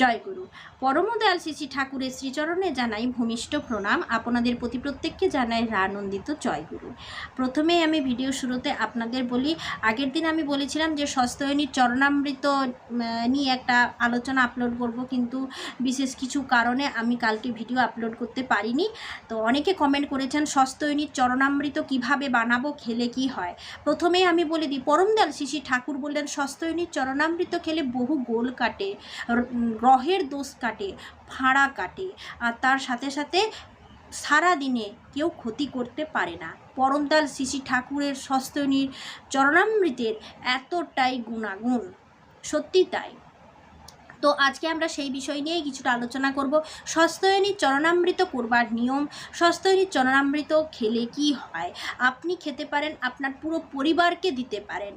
জয় গুরু। পরমদয়াল শ্রী ঠাকুরের শ্রীচরণে জানাই ভূমিষ্ঠ প্রণাম। আপনাদের প্রতি প্রত্যেককে জানাই রানন্দিত জয় গুরু। প্রথমেই আমি ভিডিও শুরুতে আপনাদের বলি, আগের দিন আমি বলেছিলাম যে সস্তয়নীর চরণামৃত নিয়ে একটা আলোচনা আপলোড করব, কিন্তু বিশেষ কিছু কারণে আমি কালকে ভিডিও আপলোড করতে পারিনি। তো অনেকে কমেন্ট করেছেন, সস্তয়নীর চরণামৃত কীভাবে বানাবো, খেলে কি হয়? প্রথমেই আমি বলে দিই পরমদয়াল শ্রী ঠাকুর বললেন, সস্তয়নীর চরণামৃত খেলে বহু গোল কাটে। গ্রহের দোষ কাটে ফাঁড়া কাটে, আর তার সাথে সাথে সারা দিনে কেউ ক্ষতি করতে পারে না। পরমদাল শ্রী ঠাকুরের সস্তনীর চরণামৃতের এতটাই গুণাগুণ। সত্যি তাই। তো আজকে আমরা সেই বিষয় নিয়েই কিছুটা আলোচনা করব। সস্তয়নীর চরণামৃত করবার নিয়ম সস্তয়নীর চরণামৃত খেলে কি হয়? আপনি খেতে পারেন, আপনার পুরো পরিবারকে দিতে পারেন।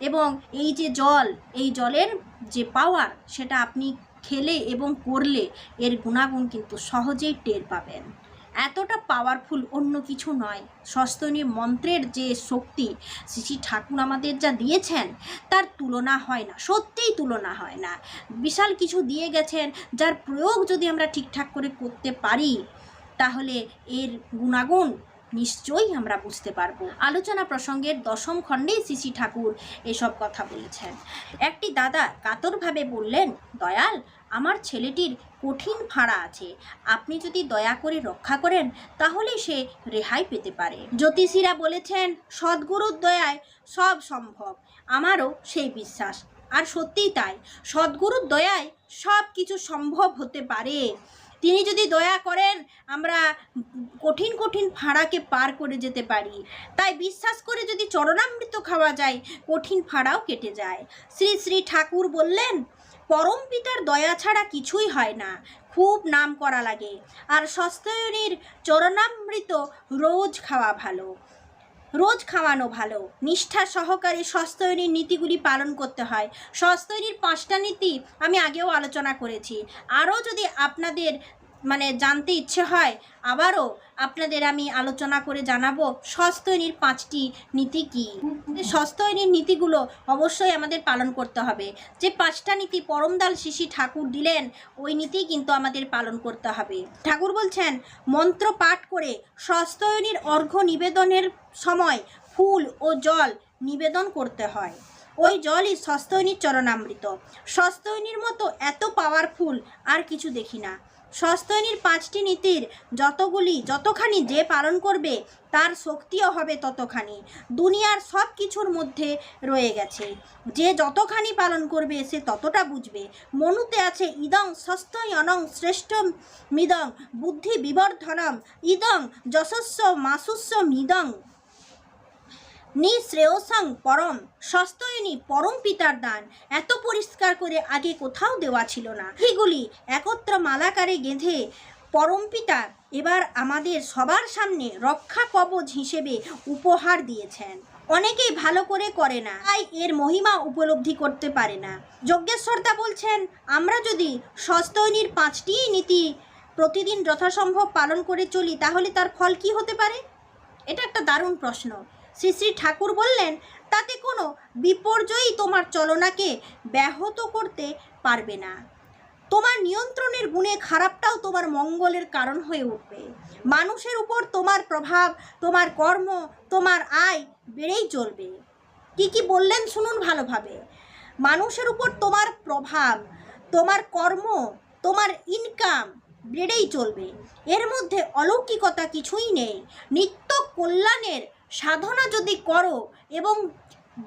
এবং এই যে জল, এই জলের যে পাওয়ার সেটা আপনি খেলে এবং করলে এর গুণাগুণ কিন্তু সহজেই টের পাবেন। এতটা পাওয়ারফুল অন্য কিছু নয়। সস্তনী মন্ত্রের যে শক্তি শ্রী ঠাকুর আমাদের যা দিয়েছেন, তার তুলনা হয় না, সত্যিই তুলনা হয় না। বিশাল কিছু দিয়ে গেছেন, যার প্রয়োগ যদি আমরা ঠিকঠাক করে করতে পারি, তাহলে এর গুণাগুণ নিশ্চয়ই আমরা বুঝতে পারব। আলোচনা প্রসঙ্গের দশম খণ্ডেই শ্রী ঠাকুর এসব কথা বলেছেন। একটি দাদা কাতরভাবে বললেন, দয়াল, আমার ছেলেটির কঠিন ফাঁড়া আছে। আপনি যদি দয়া করে রক্ষা করেন, তাহলে সে রেহাই পেতে পারে। জ্যোতিষীরা বলেছেন, সদ্গুরুর দয়ায় সব সম্ভব। আমারও সেই বিশ্বাস। আর সত্যিই তাই, সদ্গুরুর দয়ায় সব কিছু সম্ভব হতে পারে। তিনি যদি দয়া করেন, আমরা কঠিন কঠিন ফাঁড়াকে পার করে যেতে পারি। তাই বিশ্বাস করে যদি চরণামৃত খাওয়া যায়, কঠিন ফাঁড়াও কেটে যায়। শ্রী শ্রী ঠাকুর বললেন, পরম পিতার দয়া ছাড়া কিছুই হয় না। খুব নাম করা লাগে। আর সস্তয়নীর চরণামৃত রোজ খাওয়া ভালো। রোজ খাওয়ানো ভালো। নিষ্ঠা সহকারে স্বস্তৈরীর নীতিগুলি পালন করতে হয়। স্বস্তৈরীর পাঁচটা নীতি আমি আগেও আলোচনা করেছি। আরও যদি আপনাদের মানে জানতে ইচ্ছে হয়, আবারও আপনাদের আমি আলোচনা করে জানাব সস্তয়নীর পাঁচটি নীতি কী। সস্তয়নীর নীতিগুলো অবশ্যই আমাদের পালন করতে হবে। যে পাঁচটা নীতি পরমদাল শিশি ঠাকুর দিলেন, ওই নীতি কিন্তু আমাদের পালন করতে হবে। ঠাকুর বলছেন, মন্ত্র পাঠ করে সস্তয়নীর অর্ঘ্য নিবেদনের সময় ফুল ও জল নিবেদন করতে হয়। ওই জলই সস্তয়নীর চরণামৃত। সস্তয়নীর মতো এত পাওয়ারফুল আর কিছু দেখি না। সস্তয়নীর পাঁচটি নীতির যতগুলি, যতখানি যে পালন করবে, তার শক্তিও হবে ততখানি। দুনিয়ার সব কিছুর মধ্যে রয়ে গেছে। যে যতখানি পালন করবে, সে ততটা বুঝবে। মনুতে আছে ইদং সস্তয়নং শ্রেষ্ঠ মিদং, বুদ্ধি বিবর্ধনম ইদং যশস্ব মাসুস্ব মিদং। নিঃশ্রেয়সং পরম, সস্তয়নী পরম পিতার দান। এত পরিষ্কার করে আগে কোথাও দেওয়া ছিল না। এগুলি একত্র মালাকারে গেঁথে পরম পিতা এবার আমাদের সবার সামনে রক্ষা কবচ হিসেবে উপহার দিয়েছেন। অনেকেই ভালো করে করে না, তাই এর মহিমা উপলব্ধি করতে পারে না। যজ্ঞেশ্বরদা বলছেন, আমরা যদি সস্তয়নীর পাঁচটি নীতি প্রতিদিন যথাসম্ভব পালন করে চলি, তাহলে তার ফল কি হতে পারে? এটা একটা দারুণ প্রশ্ন। শ্রী শ্রী ঠাকুর বললেন, তাতে কোনো বিপর্যয়ই তোমার চলনাকে ব্যাহত করতে পারবে না। তোমার নিয়ন্ত্রণের গুণে খারাপটাও তোমার মঙ্গলের কারণ হয়ে উঠবে। মানুষের উপর তোমার প্রভাব, তোমার কর্ম, তোমার আয় বেড়েই চলবে। কি কি বললেন শুনুন ভালোভাবে। মানুষের উপর তোমার প্রভাব, তোমার কর্ম, তোমার ইনকাম বেড়েই চলবে। এর মধ্যে অলৌকিকতা কিছুই নেই। নিত্য কল্যাণের সাধনা যদি করো এবং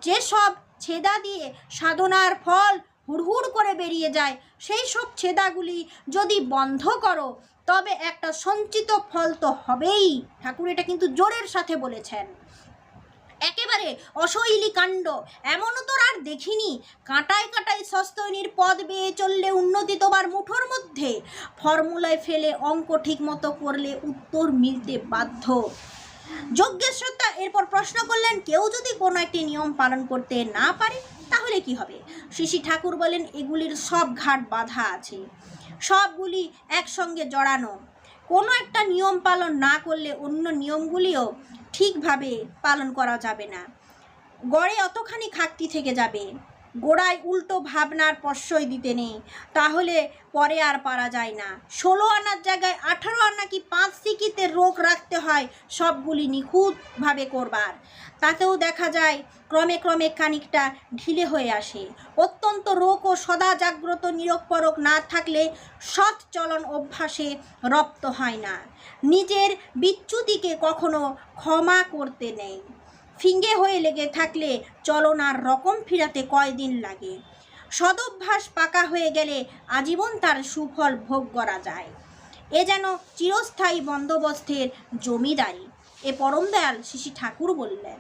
যেসব ছেদা দিয়ে সাধনার ফল হুড়হুড় করে বেরিয়ে যায়, সেই সব ছেদাগুলি যদি বন্ধ করো, তবে একটা সঞ্চিত ফল তো হবেই। ঠাকুর এটা কিন্তু জোরের সাথে বলেছেন। একেবারে অশৈলী কাণ্ড, এমনও তোর আর দেখিনি। কাঁটায় কাঁটায় সস্তনীর পদ বেয়ে চললে উন্নতি তোমার মুঠোর মধ্যে। ফর্মুলায় ফেলে অঙ্ক ঠিক মতো করলে উত্তর মিলতে বাধ্য। যজ্ঞেশ্বরতা এরপর প্রশ্ন করলেন, কেউ যদি কোনো একটি নিয়ম পালন করতে না পারে, তাহলে কি হবে? শিশি ঠাকুর বলেন, এগুলির সব ঘাট বাধা আছে। সবগুলি একসঙ্গে জড়ানো। কোনো একটা নিয়ম পালন না করলে অন্য নিয়মগুলিও ঠিকভাবে পালন করা যাবে না। গড়ে অতখানি খাকতি থেকে যাবে। গোড়ায় উল্টো ভাবনার প্রশ্রয় দিতে নেই। তাহলে পরে আর পারা যায় না। ষোলো আনার জায়গায় আঠারো আনা কি পাঁচ সিকিতে রোগ রাখতে হয়, সবগুলি নিখুঁতভাবে করবার। তাতেও দেখা যায়, ক্রমে ক্রমে খানিকটা ঢিলে হয়ে আসে। অত্যন্ত রোগ ও সদা জাগ্রত নিরোগপরক না থাকলে সৎ চলন অভ্যাসে রপ্ত হয় না। নিজের বিচ্যুতিকে কখনো ক্ষমা করতে নেই। ফিঙ্গে হয়ে লেগে থাকলে চলনার রকম ফিরাতে কয়দিন লাগে। সদভ্যাস পাকা হয়ে গেলে আজীবন তার সুফল ভোগ করা যায়। এ যেন চিরস্থায়ী বন্দোবস্তের জমিদারি। এ পরম দয়াল শিশি ঠাকুর বললেন।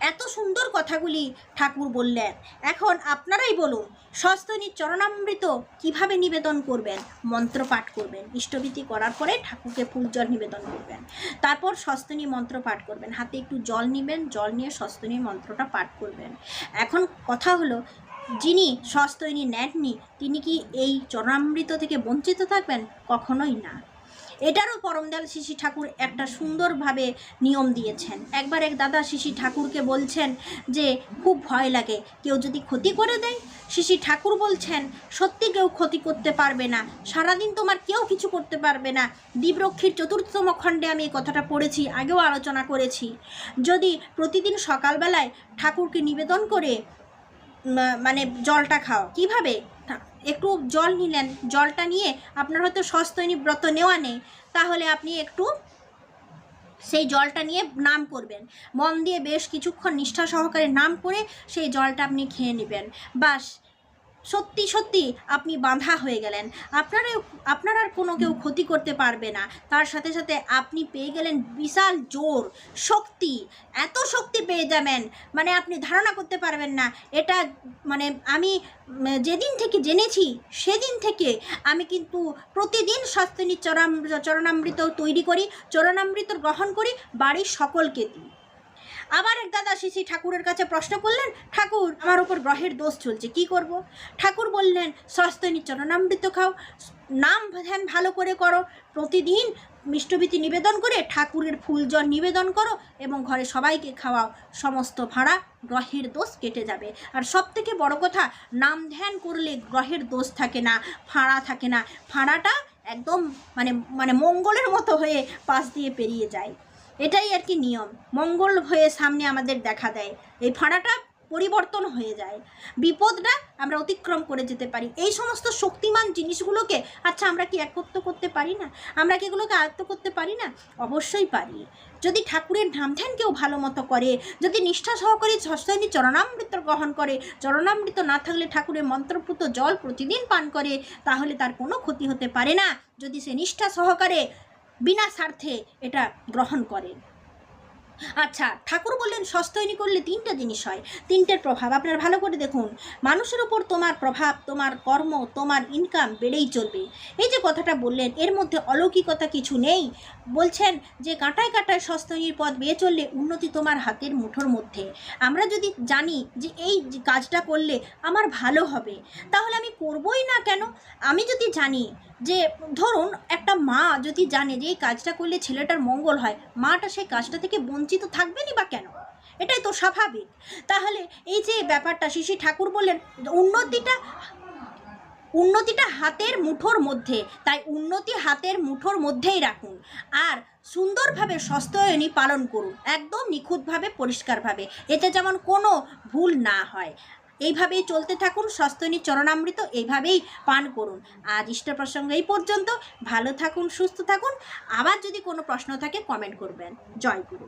এত সুন্দর কথাগুলি ঠাকুর বললেন। এখন আপনারাই বলুন সস্তনীর চরণামৃত কীভাবে নিবেদন করবেন? মন্ত্র পাঠ করবেন। ইষ্টভীতি করার পরে ঠাকুরকে ফুল জল নিবেদন করবেন। তারপর সস্তনী মন্ত্র পাঠ করবেন। হাতে একটু জল নেবেন, জল নিয়ে সস্তনী মন্ত্রটা পাঠ করবেন। এখন কথা হলো, যিনি সস্তনী নেননি, তিনি কি এই চরণামৃত থেকে বঞ্চিত থাকবেন? কখনোই না। এটারও পরমদয়াল শিশি ঠাকুর একটা সুন্দরভাবে নিয়ম দিয়েছেন। একবার এক দাদা শিশি ঠাকুরকে বলছেন যে, খুব ভয় লাগে, কেউ যদি ক্ষতি করে দেয়? শিশি ঠাকুর বলছেন, সত্যি কেউ ক্ষতি করতে পারবে না, সারাদিন তোমার কেউ কিছু করতে পারবে না। দ্বীপরক্ষীর চতুর্থতম খণ্ডে আমি এই কথাটা পড়েছি, আগেও আলোচনা করেছি। যদি প্রতিদিন সকালবেলায় ঠাকুরকে নিবেদন করে মানে জলটা খাও, কীভাবে? একটু জল নিলেন, জলটা নিয়ে আপনার হয়তো সস্তনী ব্রত নেওয়া নেই, তাহলে আপনি একটু সেই জলটা নিয়ে নাম করবেন। মন দিয়ে বেশ কিছুক্ষণ নিষ্ঠা সহকারে নাম করে সেই জলটা আপনি খেয়ে নেবেন। বাস সত্যি সত্যি আপনি বাঁধা হয়ে গেলেন। আপনারা আপনার আর কোনো কেউ ক্ষতি করতে পারবে না। তার সাথে সাথে আপনি পেয়ে গেলেন বিশাল জোর, শক্তি, এত শক্তি পেয়ে যাবেন। মানে আপনি ধারণা করতে পারবেন না। এটা মানে আমি যেদিন থেকে জেনেছি, সেদিন থেকে আমি কিন্তু প্রতিদিন স্বাস্থ্যনী চরণ চরণামৃত তৈরি করি, চরণামৃত গ্রহণ করি বাড়ির সকলকে দিই। আবার এক দাদা শিশি ঠাকুরের কাছে প্রশ্ন করলেন, ঠাকুর, আমার ওপর গ্রহের দোষ চলছে, কি করব? ঠাকুর বললেন স্বাস্থ্যনী চরণামৃত খাও, নাম ধ্যান ভালো করে করো, প্রতিদিন মিষ্টভীতি নিবেদন করে ঠাকুরের ফুল জল নিবেদন করো এবং ঘরে সবাইকে খাওয়াও, সমস্ত ভাড়া গ্রহের দোষ কেটে যাবে। আর সব থেকে বড় কথা, নাম ধ্যান করলে গ্রহের দোষ থাকে না ফাঁড়া থাকে না ফাঁড়াটা একদম মানে মানে মঙ্গলের মতো হয়ে পাশ দিয়ে পেরিয়ে যায়। এটাই আর কি নিয়ম। মঙ্গল হয়ে সামনে আমাদের দেখা দেয়। এই ফাঁড়াটা পরিবর্তন হয়ে যায়। বিপদটা আমরা অতিক্রম করে যেতে পারি। এই সমস্ত শক্তিমান জিনিসগুলোকে আচ্ছা আমরা কি একত্র করতে পারি না? আমরা কি এগুলোকে আয়ত্ত করতে পারি না? অবশ্যই পারি। যদি ঠাকুরের নাম ধ্যান কেউ ভালো মতো করে, যদি নিষ্ঠা সহকারে ষষ্ঠী চরণামৃত গ্রহণ করে, চরণামৃত না থাকলে ঠাকুরের মন্ত্রপুত জল প্রতিদিন পান করে, তাহলে তার কোনো ক্ষতি হতে পারে না। যদি সে নিষ্ঠা সহকারে বিনা স্বার্থে এটা গ্রহণ করেন আচ্ছা ঠাকুর বললেন সস্তৈনী করলে তিনটা জিনিস হয়। তিনটের প্রভাব, আপনার ভালো করে দেখুন। মানুষের উপর তোমার প্রভাব, তোমার কর্ম, তোমার ইনকাম বেড়েই চলবে। এই যে কথাটা বললেন, এর মধ্যে অলৌকিকতা কিছু নেই। বলছেন যে, কাঁটায় কাঁটায় সস্তনীর পথ বেয়ে চললে উন্নতি তোমার হাতের মুঠোর মধ্যে। আমরা যদি জানি যে, এই কাজটা করলে আমার ভালো হবে, তাহলে আমি করবই না কেন? আমি যদি জানি যে, ধরুন, একটা মা যদি জানে যে, এই কাজটা করলে ছেলেটার মঙ্গল হয়, মাটা সেই কাজটা থেকে বঞ্চিত থাকবেনই বা কেন? এটাই তো স্বাভাবিক। তাহলে এই যে ব্যাপারটা শিশি ঠাকুর বললেন, উন্নতিটা উন্নতিটা হাতের মুঠোর মধ্যে, তাই উন্নতি হাতের মুঠোর মধ্যেই রাখুন। আর সুন্দরভাবে সস্তয়নী পালন করুন, একদম নিখুঁতভাবে, পরিষ্কারভাবে, এতে যেমন কোনো ভুল না হয়। এইভাবেই চলতে থাকুন সস্তনী চরণামৃত এইভাবেই পান করুন। আজ ইষ্ট প্রসঙ্গ এই পর্যন্ত। ভালো থাকুন, সুস্থ থাকুন। আবার যদি কোনো প্রশ্ন থাকে কমেন্ট করবেন। জয় গুরু।